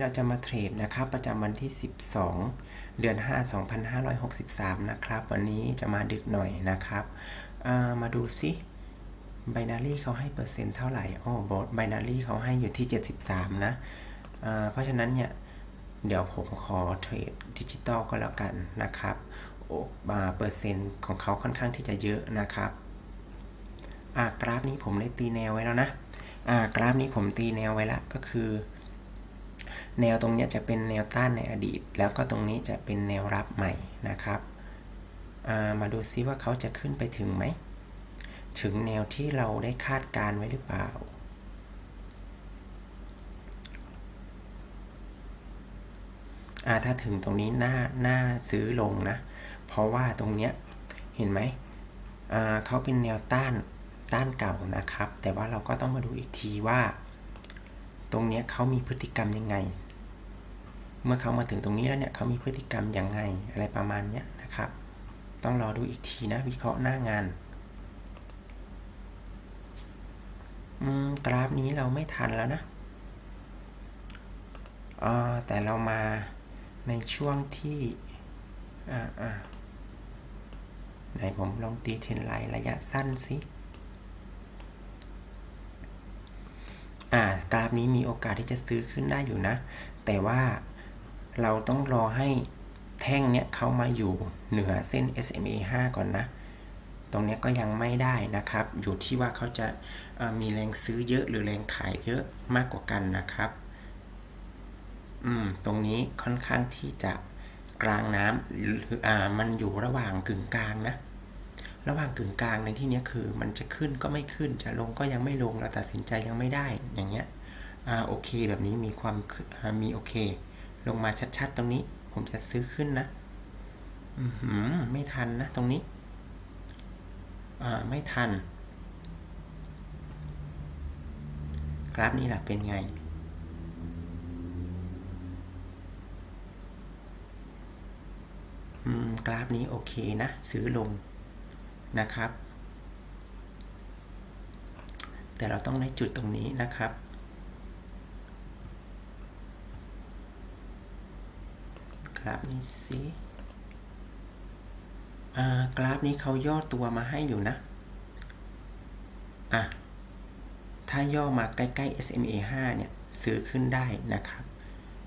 เราจะมาเทรดนะครับประจำวันที่ 12 เดือน 5 2563 นะครับ วันนี้จะมาดึกหน่อยนะครับามาดูซิไบนารี่เขาให้เปอร์เซ็นต์เท่าไหร่โอ๋อบอสไบนารี่เขาให้อยู่ที่ 73 นะอ่าเพราะฉะนั้นเนี่ย เดี๋ยวผมขอเทรดดิจิตอลก็แล้วกันนะครับโอ้อ่าเปอร์เซ็นต์ของเขาค่อนข้างที่จะเยอะนะครับกราฟนี้ผมได้ตีแนวไว้แล้วนะกราฟนี้ผมตีแนวไว้ล้วก็คือ แนวตรงนี้จะเป็นแนวต้านในอดีต แล้วก็ตรงนี้จะเป็นแนวรับใหม่นะครับามาดูซิว่าเขาจะขึ้นไปถึงไหม ถึงแนวที่เราได้คาดการไว้หรือเปล่าอาถ้าถึงตรงนี้น่าน่าซื้อลงนะ เพราะว่าตรงเนี้ยเห็นไหมเขาเป็นแนวต้านต้านเก่านะครับ แต่ว่าเราก็ต้องมาดูอีกทีว่า ตรงเนี้ยเขามีพฤติกรรมยังไง เมื่อเขามาถึงตรงนี้แล้วเนี่ยเขามีพฤติกรรมอยังไงอะไรประมาณเนี้ยนะครับ ต้องรอดูอีกทีนะวิเคราะห์หน้างานอืมกราฟนี้เราไม่ทันแล้วนะอ่าแต่เรามาในช่วงที่อ่าอ่าไหนผมลองตีเทรนไลน์ระยะสั้นสิอ่ากราฟนี้มีโอกาสที่จะซื้อขึ้นได้อยู่นะ แต่ว่า เราต้องรอให้แท่งเนี้ยเข้ามาอยู่เหนือเส้น SMA 5 ก่อนนะ ตรงเนี้ยก็ยังไม่ได้นะครับ อยู่ที่ว่าเขาจะมีแรงซื้อเยอะหรือแรงขายเยอะมากกว่ากันนะครับ อืม ตรงนี้ค่อนข้างที่จะกลางน้ำหรืออ่า มันอยู่ระหว่างกึ่งกลางนะ ระหว่างกึ่งกลางในที่เนี้ยคือ มันจะขึ้นก็ไม่ขึ้น จะลงก็ยังไม่ลง เราตัดสินใจยังไม่ได้ อย่างเงี้ย อ่า โอเค แบบนี้มีความมีโอเค ลงมาชัดๆ ตรงนี้ ผมจะซื้อขึ้นนะอืไม่ทันนะ ตรงนี้ อ่า ไม่ทัน กราฟนี้แหละเป็นไง อืม กราฟนี้โอเคนะ ซื้อลงนะครับ แต่เราต้องในจุดตรงนี้นะครับ ราฟนี้สิกราฟนี้เขาย่อตัวมาให้อยู่นะ อะ ถ้าย่อมาใกล้ๆ SMA 5 เนี่ย ซื้อขึ้นได้นะครับ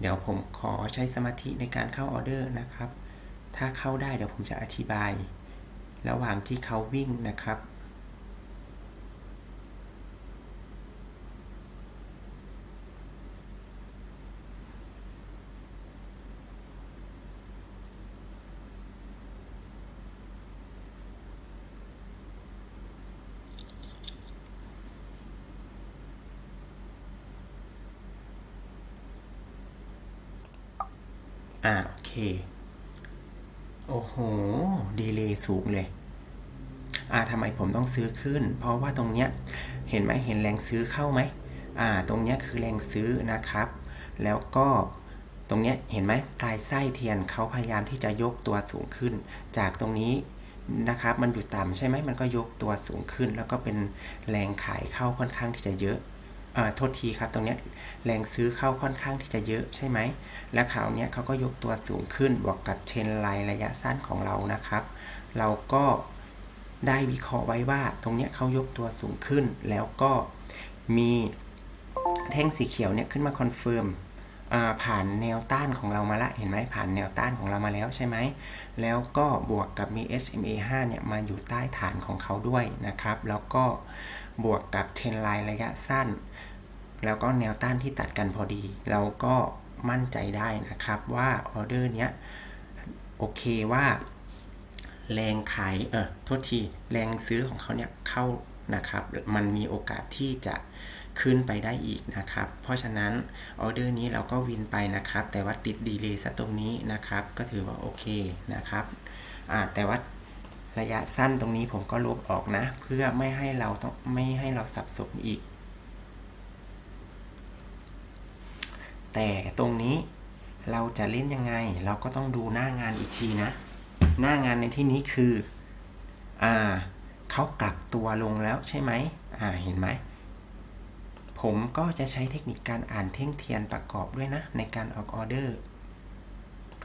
เดี๋ยวผมขอใช้สมาธิในการเข้าออเดอร์นะครับ ถ้าเข้าได้เดี๋ยวผมจะอธิบาย ระหว่างที่เขาวิ่งนะครับ อ่าโอเค โอ้โห ดีเลย์สูงเลย อ่าทำไมผมต้องซื้อขึ้น เพราะว่าตรงเนี้ย เห็นไหมเห็นแรงซื้อเข้าไหม อ่า ตรงเนี้ยคือแรงซื้อนะครับ แล้วก็ตรงเนี้ยเห็นไหมปลายไส้เทียนเขาพยายามที่จะยกตัวสูงขึ้น จากตรงนี้นะครับ มันอยู่ต่ำใช่ไหมมันก็ยกตัวสูงขึ้น แล้วก็เป็นแรงขายเข้าค่อนข้างที่จะเยอะ โทษทีครับ ตรงนี้แรงซื้อเข้าค่อนข้างที่จะเยอะใช่ไหม และข่าวเนี้ยเขาก็ยกตัวสูงขึ้นบวกกับเชนไลน์ระยะสั้นของเรานะครับ เราก็ได้วิเคราะห์ไว้ว่า ตรงนี้เขายกตัวสูงขึ้น แล้วก็มีแท่งสีเขียวเนี่ยขึ้นมาคอนเฟิร์ม ผ่านแนวต้านของเรามาละ เห็นไหมผ่านแนวต้านของเรามาแล้วใช่ไหม แล้วก็บวกกับมี SMA 5เนี่ยมาอยู่ใต้ฐานของเขาด้วยนะครับ แล้วก็บวกกับเทรนไลน์ระยะสั้น แล้วก็แนวต้านที่ตัดกันพอดี เราก็มั่นใจได้นะครับว่าออเดอร์เนี้ยโอเคว่าแรงขายเออโทษที แรงซื้อของเขาเนี่ยเข้านะครับ มันมีโอกาสที่จะ ขึ้นไปได้อีกนะครับ เพราะฉะนั้นออเดอร์นี้เราก็วินไปนะครับ แต่ว่าติดดีเลย์ซะตรงนี้นะครับ ก็ถือว่าโอเคนะครับแต่ว่าระยะสั้นตรงนี้ผมก็ลบออกนะ เพื่อไม่ให้เราต้องไม่ให้เราสับสนอีก แต่ตรงนี้เราจะเล่นยังไง เราก็ต้องดูหน้างานอีกทีนะ หน้างานในที่นี้คือ อ่าเขากลับตัวลงแล้วใช่ไหมอ่าเห็นไหม ผมก็จะใช้เทคนิคการอ่านเท่งเทียนประกอบด้วยนะ ในการออกออเดอร์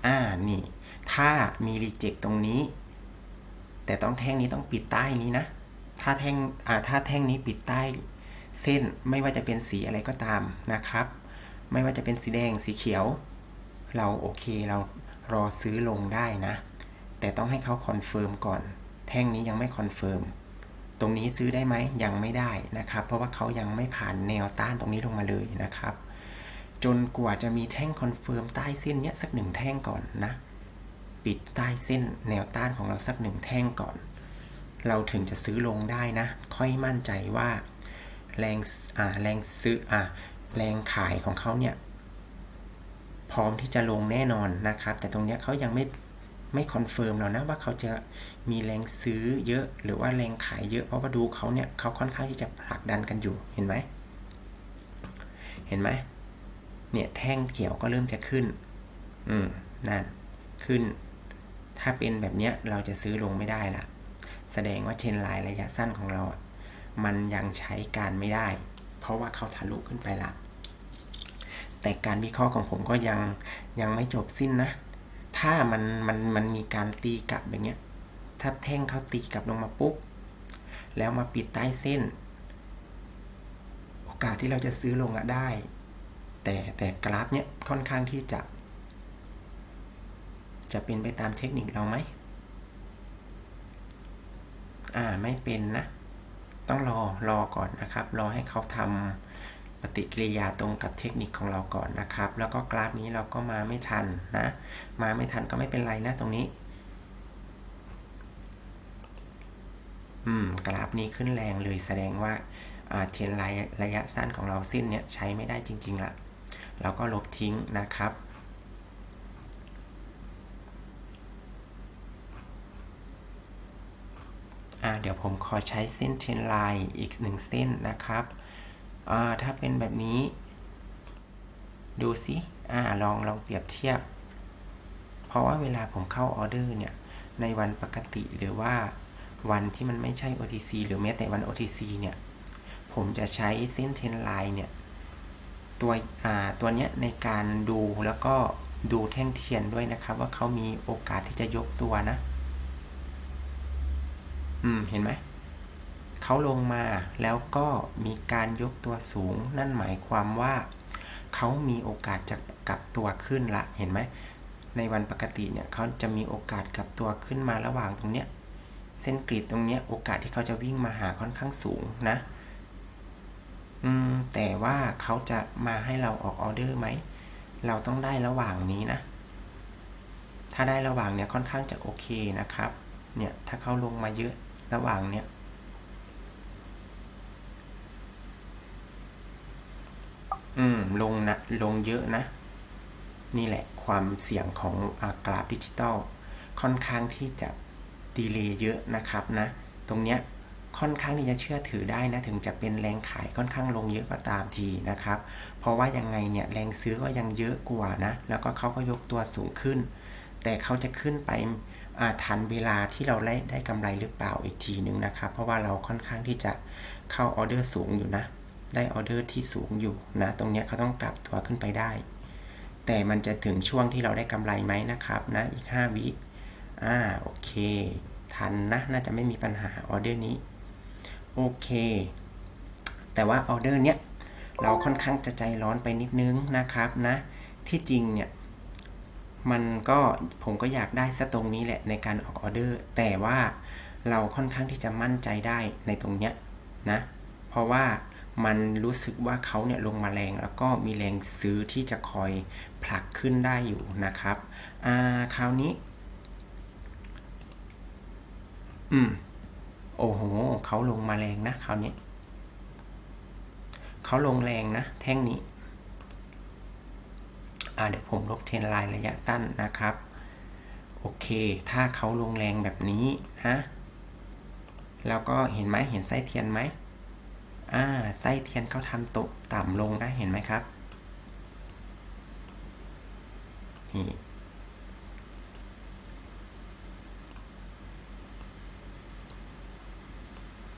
อ่า นี่ ถ้ามีรีเจ็คตรงนี้ แต่ต้องแท่งนี้ต้องปิดใต้นี้นะ ถ้าแท่ง อ่า ถ้าแท่งนี้ปิดใต้ เส้น ไม่ว่าจะเป็นสีอะไรก็ตามนะครับ ไม่ว่าจะเป็นสีแดง สีเขียว เราโอเค เรารอซื้อลงได้นะ แต่ต้องให้เขาคอนเฟิร์มก่อน แท่งนี้ยังไม่คอนเฟิร์ม ตรงนี้ซื้อได้ไหมยังไม่ได้นะครับ เพราะว่าเขายังไม่ผ่านแนวต้านตรงนี้ลงมาเลยนะครับ จนกว่าจะมีแท่งคอนเฟิร์มใต้เส้นเนี้ยสักหนึ่งแท่งก่อนนะ ปิดใต้เส้นแนวต้านของเราสักหนึ่งแท่งก่อน เราถึงจะซื้อลงได้นะ ค่อยมั่นใจว่าแรงอ่าแรงซื้ออ่าแรงขายของเขาเนี่ยพร้อมที่จะลงแน่นอนนะครับ แต่ตรงเนี้ยเขายังไม่ ไม่คอนเฟิร์มเรานะว่าเขาจะมีแรงซื้อเยอะหรือว่าแรงขายเยอะเพราะว่าดูเขาเนี่ยเขาค่อนข้างที่จะผลักดันกันอยู่เห็นไหมเห็นไหมเนี่ยแท่งเขียวก็เริ่มจะขึ้น อืมนั่นขึ้น ถ้าเป็นแบบเนี้ยเราจะซื้อลงไม่ได้ละแสดงว่าเชนไลน์ระยะสั้นของเราอะมันยังใช้การไม่ได้ เพราะว่าเขาทะลุขึ้นไปละแต่การวิเคราะห์ของผมก็ยังยังไม่จบสิ้นนะ ถ้ามันมันมันมีการตีกลับอย่างเงี้ย ถ้าแท่งเขาตีกลับลงมาปุ๊บ แล้วมาปิดใต้เส้น โอกาสที่เราจะซื้อลงอะได้ แต่แต่กราฟเนี้ยค่อนข้างที่จะ จะเป็นไปตามเทคนิคเราไหม อ่าไม่เป็นนะ ต้องรอรอก่อนนะครับ รอให้เขาทำ ปฏิกิริยาตรงกับเทคนิคของเราก่อนนะครับ แล้วก็กราฟนี้เราก็มาไม่ทันนะ มาไม่ทันก็ไม่เป็นไรนะตรงนี้ อืม กราฟนี้ขึ้นแรงเลยแสดงว่าเทรนไลน์ระยะสั้นของเราสิ้นเนี่ยใช้ไม่ได้จริงๆละเราก็ลบทิ้งนะครับเดี๋ยวผมขอใช้เส้นเทรนไลน์อีกหนึ่งเส้นนะครับ อ่าถ้าเป็นแบบนี้ ดูสิอ่าลองลองเปรียบเทียบ เพราะว่าเวลาผมเข้าออเดอร์เนี่ย ในวันปกติหรือว่าวันที่มันไม่ใช่ OTC หรือแม้แต่วัน OTC เนี่ย ผมจะใช้เส้นเทรนไลน์เนี่ย ตัวอ่าตัวเนี้ยในการดูแล้วก็ดูแท่งเทียนด้วยนะครับ ว่าเขามีโอกาสที่จะยกตัวนะ อืม เห็นไหม เขาลงมาแล้วก็มีการยกตัวสูง นั่นหมายความว่าเขามีโอกาสจะกลับตัวขึ้นละเห็นไหมในวันปกติเนี่ยเขาจะมีโอกาสกลับตัวขึ้นมาระหว่างตรงเนี้ยเส้นกรีดตรงเนี้ยโอกาสที่เขาจะวิ่งมาหาค่อนข้างสูงนะอืมแต่ว่าเขาจะมาให้เราออกออเดอร์ไหมเราต้องได้ระหว่างนี้นะ ถ้าได้ระหว่างเนี้ยค่อนข้างจะโอเคนะครับ เนี่ยถ้าเขาลงมาเยอะระหว่างเนี้ย อืม ลงนะ ลงเยอะนะ นี่แหละความเสี่ยงของอากราฟดิจิตอลค่อนข้างที่จะดีเลย์เยอะนะครับนะ ตรงเนี้ยค่อนข้างที่จะเชื่อถือได้นะ ถึงจะเป็นแรงขายค่อนข้างลงเยอะก็ตามทีนะครับ เพราะว่ายังไงเนี่ยแรงซื้อก็ยังเยอะกว่านะ แล้วก็เขาก็ยกตัวสูงขึ้น แต่เขาจะขึ้นไปทันเวลาที่เราได้ได้กำไรหรือเปล่าอีกทีหนึ่งนะครับ เพราะว่าเราค่อนข้างที่จะเข้าออเดอร์สูงอยู่นะ ได้ออเดอร์ที่สูงอยู่นะ ตรงนี้เขาต้องกลับตัวขึ้นไปได้ แต่มันจะถึงช่วงที่เราได้กำไรไหมนะครับนะ อีก 5 วิอ่าโอเค ทันนะ น่าจะไม่มีปัญหาออเดอร์นี้ โอเค แต่ว่าออเดอร์เนี้ยเราค่อนข้างจะใจร้อนไปนิดนึงนะครับนะ ที่จริงเนี่ยมันก็ผมก็อยากได้ซะตรงนี้แหละในการออกออเดอร์ แต่ว่าเราค่อนข้างที่จะมั่นใจได้ในตรงเนี้ยนะ เพราะว่ามันรู้สึกว่าเขาเนี่ยลงมาแรงแล้วก็มีแรงซื้อที่จะคอยผลักขึ้นได้อยู่นะครับ อ่า คราวนี้ อืม โอ้โห เขาลงมาแรงนะคราวนี้ เขาลงแรงนะ แท่งนี้ อ่า เดี๋ยวผมลบเทรนไลน์ระยะสั้นนะครับ โอเค ถ้าเขาลงแรงแบบนี้นะ แล้วก็เห็นไหมเห็นไส้เทียนไหม อ่าไส้เทียนเขาทำตกต่ำลงได้เห็นไหมครับนี่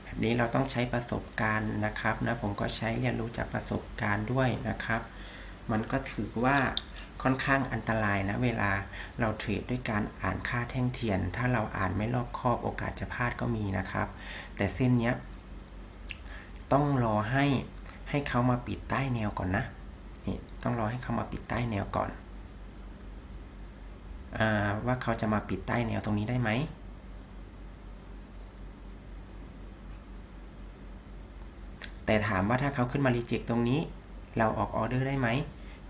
แบบแบบนี้เราต้องใช้ประสบการณ์นะครับนะผมก็ใช้เรียนรู้จากประสบการณ์ด้วยนะครับ มันก็ถือว่าค่อนข้างอันตรายนะเวลาเราเทรดด้วยการอ่านค่าแท่งเทียน ถ้าเราอ่านไม่รอบคอบโอกาสจะพลาดก็มีนะครับ แต่เส้นเนี้ย ต้องรอให้ให้เขามาปิดใต้แนวก่อนนะนี่ต้องรอให้เขามาปิดใต้แนวก่อนอว่าเขาจะมาปิดใต้แนวตรงนี้ได้ไหมแต่ถามว่าถ้าเขาขึ้นมารีเจ็คตรงนี้ เราออกออเดอร์ได้ไหม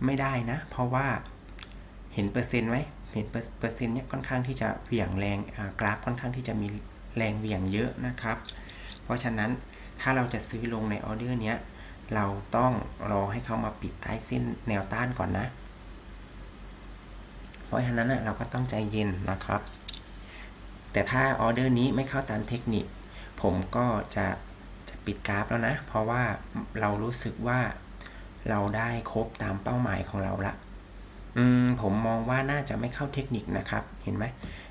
ไม่ได้นะ เพราะว่าเห็นเปอร์เซ็นต์ไหมเห็นเปอร์เซ็นต์เนี่ยค่อนข้างที่จะเหวี่ยงแรงกราฟค่อนข้างที่จะมีแรงเหวี่ยงเยอะนะครับ เพราะฉะนั้น ถ้าเราจะซื้อลงในออเดอร์เนี้ย เราต้องรอให้เขามาปิดใต้เส้นแนวต้านก่อนนะ เพราะฉะนั้นเราก็ต้องใจเย็นนะครับ แต่ถ้าออเดอร์นี้ไม่เข้าตามเทคนิค ผมก็จะจะปิดกราฟแล้วนะ เพราะว่าเรารู้สึกว่าเราได้ครบตามเป้าหมายของเราละอืมผมมองว่าน่าจะไม่เข้าเทคนิคนะครับ เห็นไหม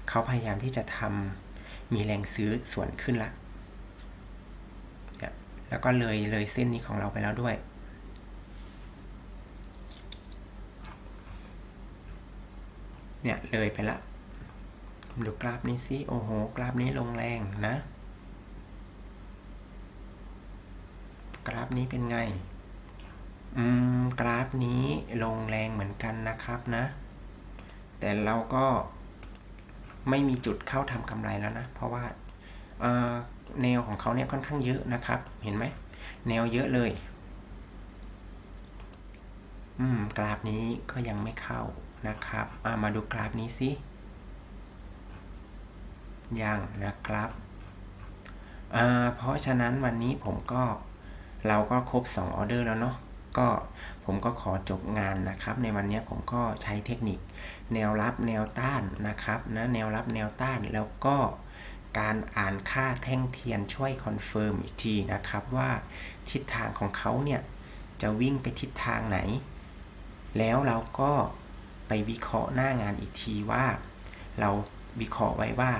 เขาพยายามที่จะทำมีแรงซื้อส่วนขึ้นละ แล้วก็เลยเลยเส้นนี้ของเราไปแล้วด้วยเนี่ยเลยไปละดูกราฟนี้สิโอ้โห กราฟนี้ลงแรงนะ กราฟนี้เป็นไง อืม กราฟนี้ลงแรงเหมือนกันนะครับนะ แต่เราก็ไม่มีจุดเข้าทำกำไรแล้วนะ เพราะว่า แนวของเขาเนี่ยค่อนข้างเยอะนะครับ เห็นไหม แนวเยอะเลย อืม กราฟนี้ก็ยังไม่เข้านะครับามาดูกราฟนี้สิยังนะครับ เพราะฉะนั้นวันนี้ผมก็เราก็ครบ 2 ออเดอร์แล้วเนาะ ก็ผมก็ขอจบงานนะครับ ในวันนี้ผมก็ใช้เทคนิค แนวรับแนวต้านนะครับนะแนวรับแนวต้านแล้วก็ การอ่านค่าแท่งเทียนช่วยคอนเฟิร์มอีกทีนะครับว่าทิศทางของเขาเนี่ยจะวิ่งไปทิศทางไหน แล้วเราก็ไปวิเคราะห์หน้างานอีกทีว่า เราวิเคราะห์ไว้ว่า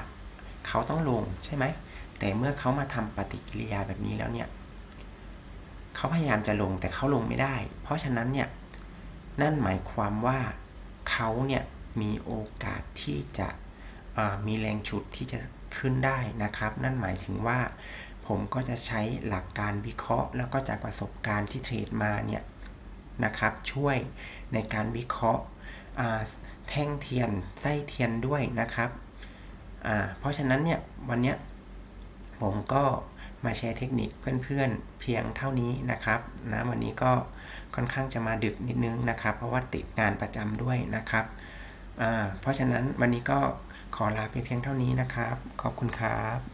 เขาต้องลงใช่ไหม แต่เมื่อเขามาทำปฏิกิริยาแบบนี้แล้วเนี่ยเขาพยายามจะลงแต่เขาลงไม่ได้ เพราะฉะนั้นเนี่ยนั่นหมายความว่าเขาเนี่ยมีโอกาสที่จะมีแรงฉุดที่จะ ขึ้นได้นะครับ นั่นหมายถึงว่า ผมก็จะใช้หลักการวิเคราะห์ แล้วก็จากประสบการณ์ที่เทรดมาเนี่ยนะครับช่วยในการวิเคราะห์แท่งเทียนไส้เทียนด้วยนะครับ เพราะฉะนั้นเนี่ยวันนี้ผมก็มาแชร์เทคนิคเพื่อนๆเพียงเท่านี้นะครับนะวันนี้ก็ค่อนข้างจะมาดึกนิดนึงนะครับ เพราะว่าติดงานประจำด้วยนะครับเพราะฉะนั้นวันนี้ก็ ขอลาไปเพียงเท่านี้นะครับ ขอบคุณครับ